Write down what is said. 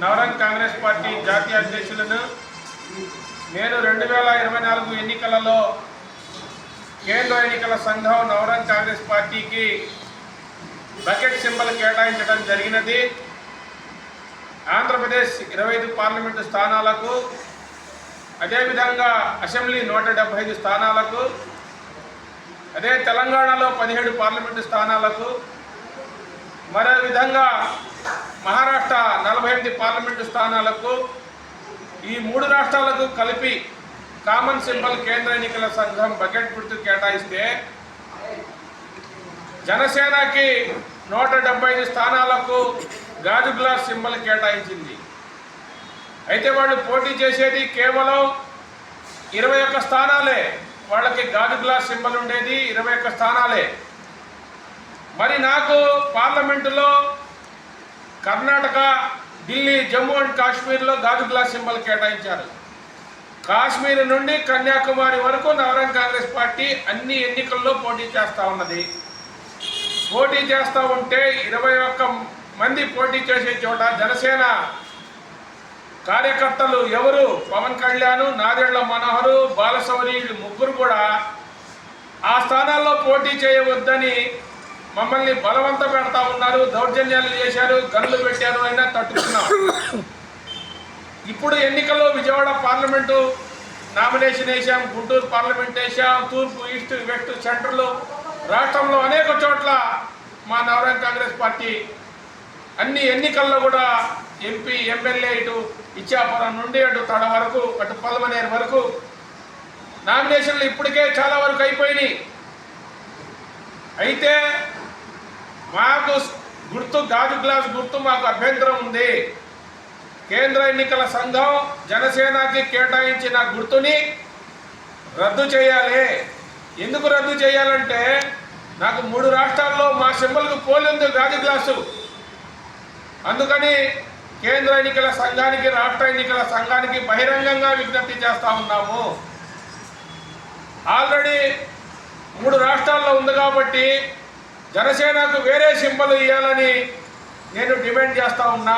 Navrang Congress party జాతీయ అధ్యక్షులను నేను రెండు వేల ఇరవై నాలుగు ఎన్నికలలో కేంద్ర ఎన్నికల సంఘం నవరంగ్ కాంగ్రెస్ పార్టీకి బకెట్ సింబల్ కేటాయించడం జరిగినది. ఆంధ్రప్రదేశ్ ఇరవై ఐదు పార్లమెంటు స్థానాలకు అదేవిధంగా అసెంబ్లీ నూట డెబ్బై ఐదు స్థానాలకు అదే తెలంగాణలో పదిహేడు పార్లమెంటు స్థానాలకు మరో విధంగా మహారాష్ట్ర నలభై ఎనిమిది పార్లమెంటు స్థానాలకు ఈ మూడు రాష్ట్రాలకు కలిపి కామన్ సింబల్ కేంద్ర ఎన్నికల సంఘం బకెట్ గుర్తు కేటాయిస్తే జనసేనకి నూట డెబ్బై ఐదు స్థానాలకు గాజు గ్లాస్ సింబల్ కేటాయించింది. అయితే వాళ్ళు పోటీ చేసేది కేవలం ఇరవై ఒక్క స్థానాలే. వాళ్ళకి గాజు గ్లాస్ సింబల్ ఉండేది ఇరవై ఒక్క స్థానాలే. మరి నాకు పార్లమెంటులో కర్ణాటక ఢిల్లీ జమ్మూ అండ్ కాశ్మీర్లో గాజు గ్లాస్ సింబల్ కేటాయించారు. కాశ్మీర్ నుండి కన్యాకుమారి వరకు నవరంగ్ కాంగ్రెస్ పార్టీ అన్ని ఎన్నికల్లో పోటీ చేస్తూ ఉన్నది. పోటీ చేస్తూ ఉంటే ఇరవై ఒక్క మంది పోటీ చేసే చోట జనసేన కార్యకర్తలు ఎవరు? పవన్ కళ్యాణ్ నాదెళ్ళ మనోహరు బాలశౌరి ముగ్గురు కూడా ఆ స్థానాల్లో పోటీ చేయవద్దని మమ్మల్ని బలవంత పెడతా ఉన్నారు దౌర్జన్యాలు చేశారు గన్లు పెట్టారు అయినా తట్టుకున్నాం. ఇప్పుడు ఎన్నికల్లో విజయవాడ పార్లమెంటు నామినేషన్ వేసాం గుంటూరు పార్లమెంట్ వేసాం తూర్పు ఈస్ట్ వెస్ట్ సెంటర్లు రాష్ట్రంలో అనేక చోట్ల మా నవరంగ్ కాంగ్రెస్ పార్టీ అన్ని ఎన్నికల్లో కూడా ఎంపీ ఎమ్మెల్యే ఇటు ఇచ్చాపురం నుండి అటు తడ వరకు అటు పల్మనేరు వరకు నామినేషన్లు ఇప్పటికే చాలా వరకు అయిపోయినాయి. అయితే మాకు గుర్తు గాజు గ్లాస్ గుర్తు మాకు అభ్యంతరం ఉంది. కేంద్ర ఎన్నికల సంఘం జనసేనకి కేటాయించిన గుర్తుని రద్దు చేయాలి. ఎందుకు రద్దు చేయాలంటే నాకు మూడు రాష్ట్రాల్లో మా సింబల్కు పోలింది గాజు గ్లాసు. అందుకని కేంద్ర ఎన్నికల సంఘానికి రాష్ట్ర ఎన్నికల సంఘానికి బహిరంగంగా విజ్ఞప్తి చేస్తా ఉన్నాము. ఆల్రెడీ మూడు రాష్ట్రాల్లో ఉంది కాబట్టి జనసేనకు వేరే సింబల్ ఇవ్వాలని నేను డిమాండ్ చేస్తా ఉన్నా.